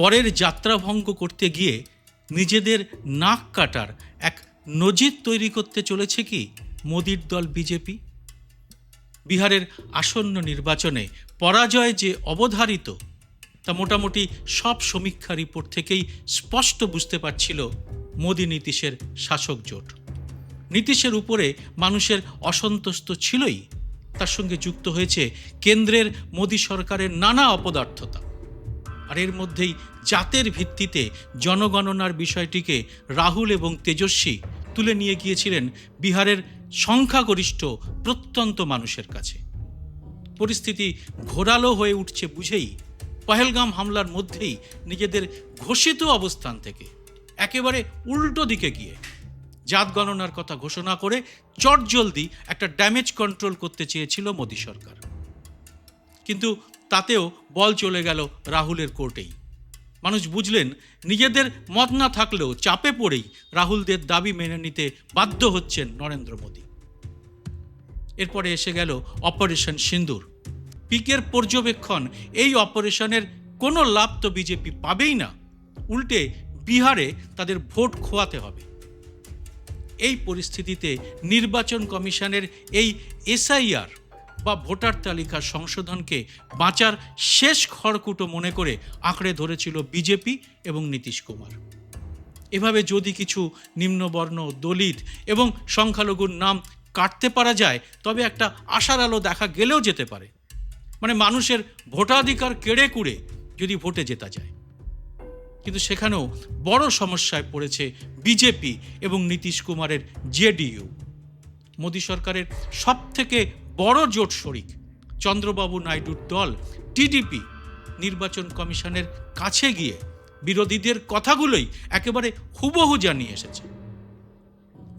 পরের যাত্রাভঙ্গ করতে গিয়ে নিজেদের নাক কাটার এক নজির তৈরি করতে চলেছে কি মোদির দল বিজেপি? বিহারের আসন্ন নির্বাচনে পরাজয় যে অবধারিত, তা মোটামুটি সব সমীক্ষা রিপোর্ট থেকেই স্পষ্ট বুঝতে পারছিল মোদী নীতিশের শাসক জোট। নীতিশের উপরে মানুষের অসন্তোষ ছিলই, তার সঙ্গে যুক্ত হয়েছে কেন্দ্রের মোদী সরকারের নানা অপদার্থতা। আর এর মধ্যেই জাতের ভিত্তিতে জনগণনার বিষয়টিকে রাহুল এবং তেজস্বী তুলে নিয়ে গিয়েছিলেন বিহারের সংখ্যাগরিষ্ঠ প্রত্যন্ত মানুষের কাছে। পরিস্থিতি ঘোরালো হয়ে উঠছে বুঝেই পহেলগাম হামলার মধ্যেই নিজেদের ঘোষিত অবস্থান থেকে একেবারে উল্টো দিকে গিয়ে জাত গণনার কথা ঘোষণা করে চটজলদি একটা ড্যামেজ কন্ট্রোল করতে চেয়েছিল মোদী সরকার। কিন্তু তাতেও বল চলে গেল রাহুলের কোর্টেই। মানুষ বুঝলেন, নিজেদের মত না থাকলেও চাপে পড়েই রাহুলদের দাবি মেনে নিতে বাধ্য হচ্ছেন নরেন্দ্র মোদী। এরপরে এসে গেল অপারেশন সিন্দুর। পিকের পর্যবেক্ষণ, এই অপারেশনের কোনো লাভ তো বিজেপি পাবেই না। উল্টে বিহারে তাদের ভোট খোয়াতে হবে। এই পরিস্থিতিতে নির্বাচন কমিশনের এই এসআইআর বা ভোটার তালিকা সংশোধনকে বাঁচার শেষ খড়কুটো মনে করে আঁকড়ে ধরেছিল বিজেপি এবং নীতিশ কুমার। এভাবে যদি কিছু নিম্নবর্ণ দলিত এবং সংখ্যালঘুর নাম কাটতে পারা যায়, তবে একটা আশার আলো দেখা গেলেও যেতে পারে। মানে মানুষের ভোটাধিকার কেড়ে কুড়ে যদি ভোটে জেতা যায়। কিন্তু সেখানেও বড় সমস্যায় পড়েছে বিজেপি এবং নীতিশ কুমারের জেডিইউ। মোদী সরকারের সব থেকে বড় জোট শরিক চন্দ্রবাবু নাইডুর দল, টিডিপি নির্বাচন কমিশনের কাছে গিয়ে বিরোধীদের কথাগুলোই একেবারে হুবহু জানিয়ে এসেছে।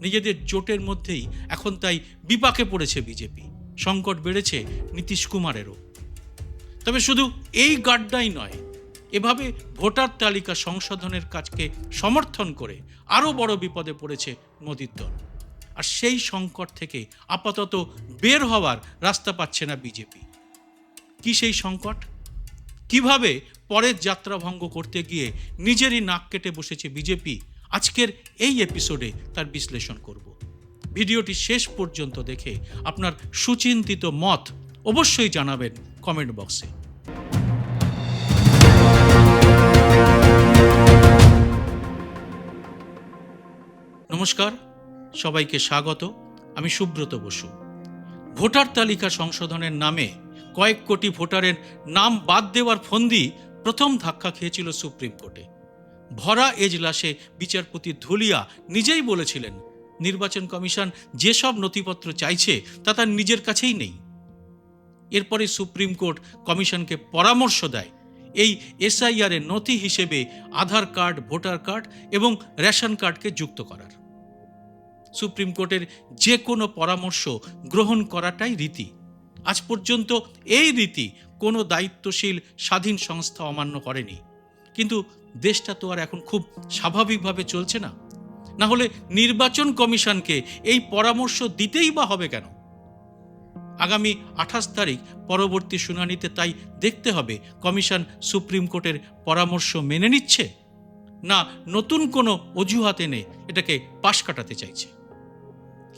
নিজেদের জোটের মধ্যেই এখন তাই বিপাকে পড়েছে বিজেপি। সংকট বেড়েছে নীতিশ কুমারেরও। তবে শুধু এই গাড্ডাই নয়, এভাবে ভোটার তালিকা সংশোধনের কাজকে সমর্থন করে আরও বড় বিপদে পড়েছে মোদীর দল। আর সেই সংকট থেকে আপাতত বের হওয়ার রাস্তা পাচ্ছে না বিজেপি। কি সেই সংকট? কীভাবে পরের যাত্রাভঙ্গ করতে গিয়ে নিজেরই নাক কেটে বসেছে বিজেপি? আজকের এই এপিসোডে তার বিশ্লেষণ করব। ভিডিওটি শেষ পর্যন্ত দেখে আপনার সুচিন্তিত মত অবশ্যই জানাবেন কমেন্ট বক্সে নমস্কার। সবাইকে স্বাগত। আমি সুব্রত বসু। ভোটার তালিকা সংশোধনের নামে কয়েক কোটি ভোটারের নাম বাদ দেওয়ার ফন্দি প্রথম ধাক্কা খেয়েছিল সুপ্রিম কোর্টে। ভরা এজলাসে বিচারপতি ধুলিয়া নিজেই বলেছিলেন, নির্বাচন কমিশন যেসব নথিপত্র চাইছে তা তার নিজের কাছেই নেই। এরপরে সুপ্রিম কোর্ট কমিশনকে পরামর্শ দেয়, এই এসআইআর এর নথি হিসেবে আধার কার্ড, ভোটার কার্ড এবং রেশন কার্ডকে যুক্ত করার। সুপ্রিম কোর্টের যে কোনো পরামর্শ গ্রহণ করাটাই রীতি। আজ পর্যন্ত এই রীতি কোনো দায়িত্বশীল স্বাধীন সংস্থা অমান্য করেনি। কিন্তু দেশটা তো আর এখন খুব স্বাভাবিকভাবে চলছে না। না হলে নির্বাচন কমিশনকে এই পরামর্শ দিতেই বা হবে কেন? আগামী আঠাশ তারিখ পরবর্তী শুনানিতে তাই দেখতে হবে, কমিশন সুপ্রিম কোর্টের পরামর্শ মেনে নিচ্ছে? না নতুন কোনো অজুহাত এনে এটাকে পাশ কাটাতে চাইছে?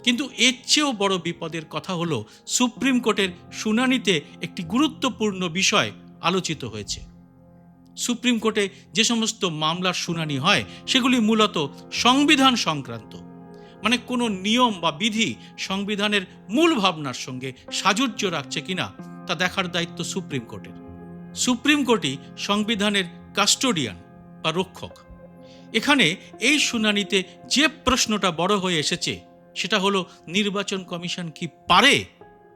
কিন্তু এর চেয়েও বড় বিপদের কথা হলো সুপ্রিম কোর্টের শুনানিতে একটি গুরুত্বপূর্ণ বিষয় আলোচিত হয়েছে। সুপ্রিম কোর্টে যে সমস্ত মামলার শুনানি হয়, সেগুলি মূলত সংবিধান সংক্রান্ত। মানে কোনো নিয়ম বা বিধি সংবিধানের মূল ভাবনার সঙ্গে সাজুর্য রাখছে কিনা, তা দেখার দায়িত্ব সুপ্রিম কোর্টের। সুপ্রিম কোর্টই সংবিধানের কাস্টোডিয়ান বা রক্ষক। এখানে এই শুনানিতে যে প্রশ্নটা বড় হয়ে এসেছে সেটা হলো নির্বাচন কমিশন কি পারে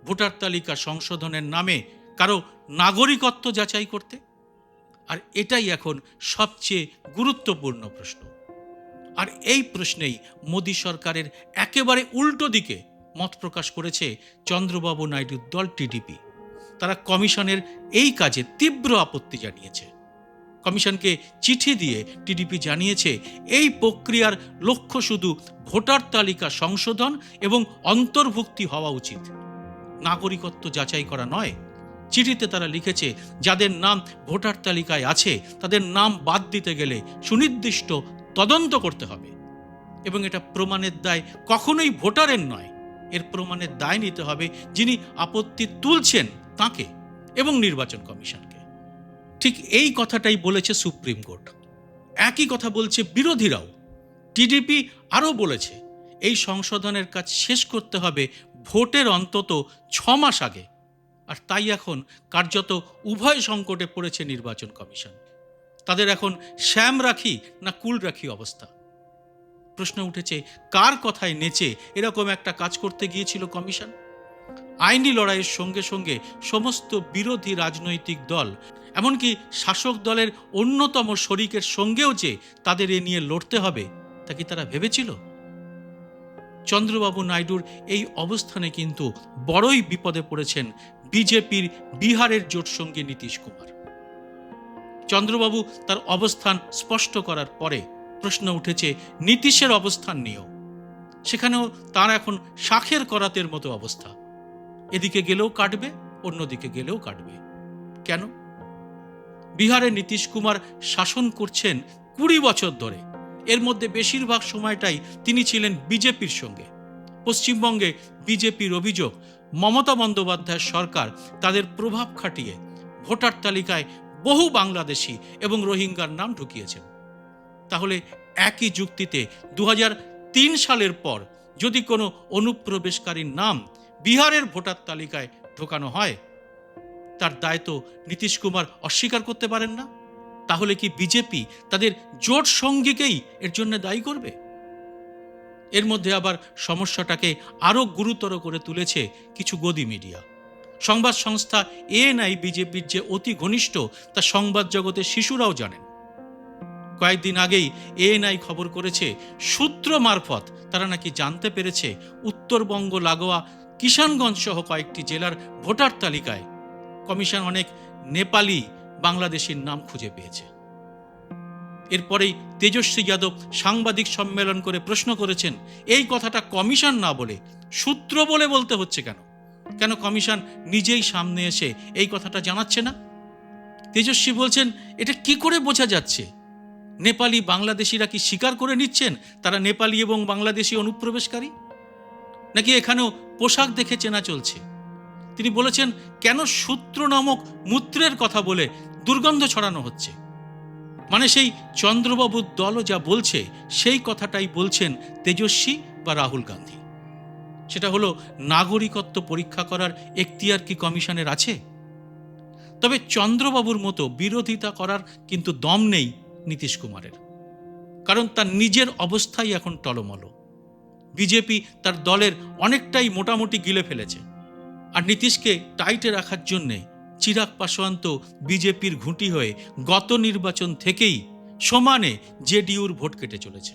ভোটার তালিকা সংশোধনের নামে কারও নাগরিকত্ব যাচাই করতে? আর এটাই এখন সবচেয়ে গুরুত্বপূর্ণ প্রশ্ন। আর এই প্রশ্নেই মোদী সরকারের একেবারে উল্টো দিকে মত প্রকাশ করেছে চন্দ্রবাবু নাইডুর দল টিডিপি। তারা কমিশনের এই কাজে তীব্র আপত্তি জানিয়েছে। কমিশনকে চিঠি দিয়ে টিডিপি জানিয়েছে, এই প্রক্রিয়ার লক্ষ্য শুধু ভোটার তালিকা সংশোধন এবং অন্তর্ভুক্তি হওয়া উচিত। নাগরিকত্ব যাচাই করা নয়। চিঠিতে তারা লিখেছে, যাদের নাম ভোটার তালিকায় আছে, তাদের নাম বাদ দিতে গেলে সুনির্দিষ্ট তদন্ত করতে হবে। এবং এটা প্রমাণের দায় কখনোই ভোটারের নয়। এর প্রমাণের দায় নিতে হবে যিনি আপত্তি তুলছেন তাকে এবং নির্বাচন কমিশনকে। ঠিক এই কথাটাই বলেছে সুপ্রিম কোর্ট। একই কথা বলছে বিরোধীরাও। টিডিপি আরও বলেছে, এই সংশোধনের কাজ শেষ করতে হবে ভোটের অন্তত ছ মাস আগে। আর তাই এখন কার্যত উভয় সংকটে পড়েছে নির্বাচন কমিশন। তাদের এখন শ্যাম রাখি না কুল রাখি অবস্থা? প্রশ্ন উঠেছে, কার কথায় নেচে এরকম একটা কাজ করতে গিয়েছিল কমিশন? আইনি লড়াইয়ের সঙ্গে সঙ্গে সমস্ত বিরোধী রাজনৈতিক দল, এমনকি শাসক দলের অন্যতম শরিকের সঙ্গেও যে তাদের এ নিয়ে লড়তে হবে, তা কি তারা ভেবেছিল? চন্দ্রবাবু নাইডুর এই অবস্থানে কিন্তু বড়ই বিপদে পড়েছেন বিজেপির বিহারের জোট জোটসঙ্গী নীতিশ কুমার। চন্দ্রবাবু তার অবস্থান স্পষ্ট করার পরে প্রশ্ন উঠেছে নীতিশের অবস্থান নিয়েও। সেখানেও তার এখন শাখের করাতের মতো অবস্থা। এদিকে গেলেও কাটবে, অন্যদিকে গেলেও কাটবে। কেন? বিহারে নীতিশ কুমার শাসন করছেন কুড়ি বছর ধরে। এর মধ্যে বেশিরভাগ সময়টাই তিনি ছিলেন বিজেপির সঙ্গে। পশ্চিমবঙ্গে বিজেপির অভিযোগ, মমতা বন্দ্যোপাধ্যায়ের সরকার তাদের প্রভাব খাটিয়ে ভোটার তালিকায় বহু বাংলাদেশি এবং রোহিঙ্গার নাম ঢুকিয়েছেন। তাহলে একই যুক্তিতে দু সালের পর যদি কোনো অনুপ্রবেশকারীর নাম বিহারের ভোটার তালিকায় ঢোকানো হয়। তার দায় তো নীতিশ কুমার অস্বীকার করতে পারেন না। তাহলে কি বিজেপি তাদের জোট সঙ্গীকেই এর জন্য দায়ী করবে? এর মধ্যে আবার সমস্যাটাকে আরও গুরুতর করে তুলেছে কিছু গদি মিডিয়া। সংবাদ সংস্থা এএনআই বিজেপির যে অতি ঘনিষ্ঠ তা সংবাদ জগতের শিশুরাও জানেন। কয়েকদিন আগেই এএনআই খবর করেছে, সূত্র মারফত তারা নাকি জানতে পেরেছে, উত্তরবঙ্গ লাগোয়া কিষানগঞ্জ সহ কয়েকটি জেলার ভোটার তালিকায় কমিশন অনেক নেপালি বাংলাদেশির নাম খুঁজে পেয়েছে। এরপরেই তেজস্বী যাদব সাংবাদিক সম্মেলন করে প্রশ্ন করেছেন, এই কথাটা কমিশন না বলে সূত্র বলে বলতে হচ্ছে কেন? কেন কমিশন নিজেই সামনে এসে এই কথাটা জানাচ্ছে না? তেজস্বী বলছেন, এটা কি করে বোঝা যাচ্ছে? নেপালি বাংলাদেশিরা কি স্বীকার করে নিচ্ছেন তারা নেপালি এবং বাংলাদেশি অনুপ্রবেশকারী? নাকি এখানেও পোশাক দেখে চেনা চলছে। তিনি বলেছেন, কেন সূত্র নামক মূত্রের কথা বলে দুর্গন্ধ ছড়ানো হচ্ছে? মানে সেই চন্দ্রবাবুর দলও যা বলছে, সেই কথাটাই বলছেন তেজস্বী বা রাহুল গান্ধী। সেটা হলো, নাগরিকত্ব পরীক্ষা করার এখতিয়ার কি কমিশনের আছে? তবে চন্দ্রবাবুর মতো বিরোধিতা করার কিন্তু দম নেই নীতিশ কুমারের। কারণ তার নিজের অবস্থাই এখন টলমল। বিজেপি তার দলের অনেকটাই মোটামুটি গিলে ফেলেছে। আর নীতিশকে টাইটে রাখার জন্যে চিরাগ পাসোয়ান তো বিজেপির ঘুঁটি হয়ে গত নির্বাচন থেকেই সমানে জেডিউর ভোট কেটে চলেছে।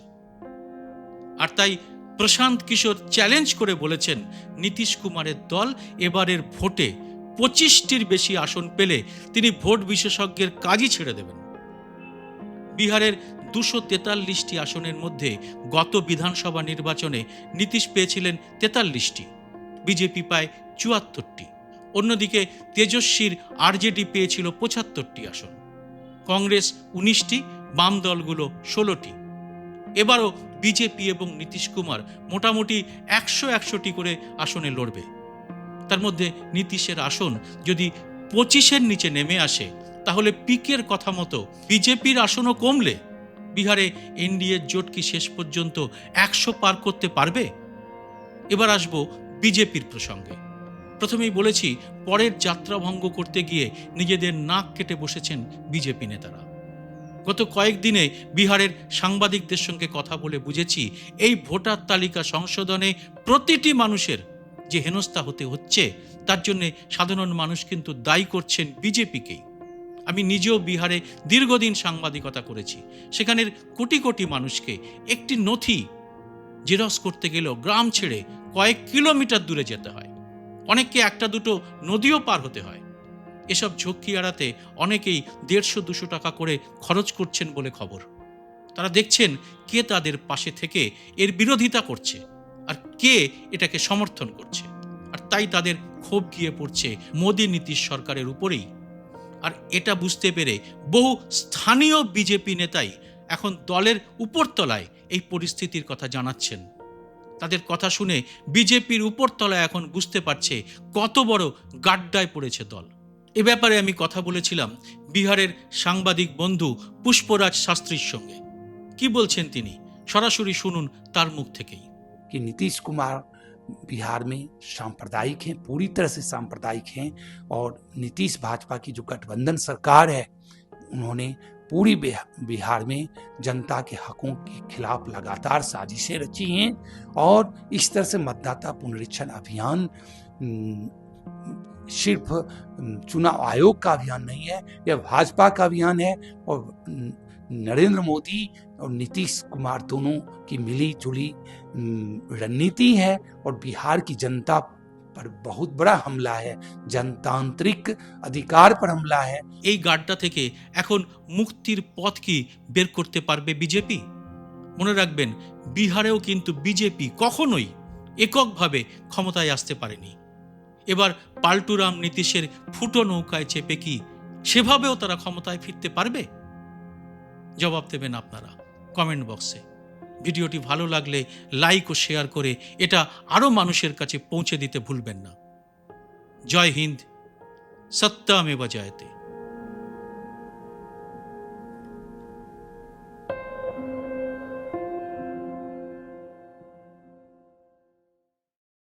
আর তাই প্রশান্ত কিশোর চ্যালেঞ্জ করে বলেছেন, নীতিশ কুমারের দল এবারের ভোটে পঁচিশটির বেশি আসন পেলে তিনি ভোট বিশেষজ্ঞের কাজই ছেড়ে দেবেন। বিহারের দুশো তেতাল্লিশটি আসনের মধ্যে গত বিধানসভা নির্বাচনে নীতিশ পেয়েছিলেন তেতাল্লিশটি। বিজেপি পায় চুয়াত্তরটি। অন্যদিকে তেজস্বীর আরজেডি পেয়েছিল পঁচাত্তরটি আসন। কংগ্রেস উনিশটি, বাম দলগুলো ষোলোটি। এবারও বিজেপি এবং নীতিশ কুমার মোটামুটি একশো একশোটি করে আসনে লড়বে। তার মধ্যে নীতিশের আসন যদি পঁচিশের নিচে নেমে আসে, তাহলে পিকের কথা মতো বিজেপির আসনও কমলে। বিহারে এনডিএর জোট কি শেষ পর্যন্ত একশো পার করতে পারবে? এবার আসব বিজেপির প্রসঙ্গে। প্রথমেই বলেছি, পরের যাত্রা ভঙ্গ করতে গিয়ে নিজেদের নাক কেটে বসেছেন বিজেপি নেতারা। গত কয়েকদিনে বিহারের সাংবাদিকদের সঙ্গে কথা বলে বুঝেছি, এই ভোটার তালিকা সংশোধনে প্রতিটি মানুষের যে হেনস্থা হতে হচ্ছে, তার জন্যে সাধারণ মানুষ কিন্তু দায়ী করছেন বিজেপিকেই। আমি নিজেও বিহারে দীর্ঘদিন সাংবাদিকতা করেছি। সেখানের কোটি কোটি মানুষকে একটি নথি জেরক্স করতে গেলেও গ্রাম ছেড়ে কয়েক কিলোমিটার দূরে যেতে হয়। অনেককে একটা দুটো নদীও পার হতে হয়। এসব ঝক্কি এড়াতে অনেকেই দেড়শো দুশো টাকা করে খরচ করছেন বলে খবর। তারা দেখছেন কে তাদের পাশে থেকে এর বিরোধিতা করছে আর কে এটাকে সমর্থন করছে। আর তাই তাদের ক্ষোভ গিয়ে পড়ছে মোদী নীতিশ সরকারের উপরেই। আর এটা বুঝতে পেরে বহু স্থানীয় বিজেপি নেতাই এখন দলের উপরতলায় এই পরিস্থিতির কথা জানাচ্ছেন। তাদের কথা শুনে বিজেপির উপরতলায় এখন বুঝতে পারছে কত বড় গাড্ডায় পড়েছে দল। এ ব্যাপারে আমি কথা বলেছিলাম বিহারের সাংবাদিক বন্ধু পুষ্পরাজ শাস্ত্রীর সঙ্গে। কি বলছেন তিনি? সরাসরি শুনুন তার মুখ থেকেই। কি নীতিশ কুমার बिहार में सांप्रदायिक हैं, पूरी तरह से सांप्रदायिक हैं और नीतीश भाजपा की जो गठबंधन सरकार है, उन्होंने पूरी बिहार में जनता के हकों के खिलाफ लगातार साजिशें रची हैं और इस तरह से मतदाता पुनरीक्षण अभियान सिर्फ़ चुनाव आयोग का अभियान नहीं है, यह भाजपा का अभियान है और नरेंद्र मोदी और नीतीश कुमार दोनों की मिली जुली हम्म, रणनीति है और बिहार की जनता पर बहुत बड़ा हमला है जनतांत्रिक अधिकार पर हमला है এই গাড্ডা থেকে এখন মুক্তির পথ কি বের করতে পারবে বিজেপি মনে রাখবেন বিহারেও কিন্তু বিজেপি কখনোই এককভাবে ক্ষমতায় আসতে পারেনি এবার পাল্টুরাম নীতিশের ফুটো নৌকায় চেপে কি সেভাবেও তারা ক্ষমতায় ফিরতে পারবে জবাব দেবেন আপনারা কমেন্ট বক্সে ভিডিওটি ভালো লাগলে লাইক ও শেয়ার করে এটা আরও মানুষের কাছে পৌঁছে দিতে ভুলবেন না। জয় হিন্দ সত্যামেবা জয়তে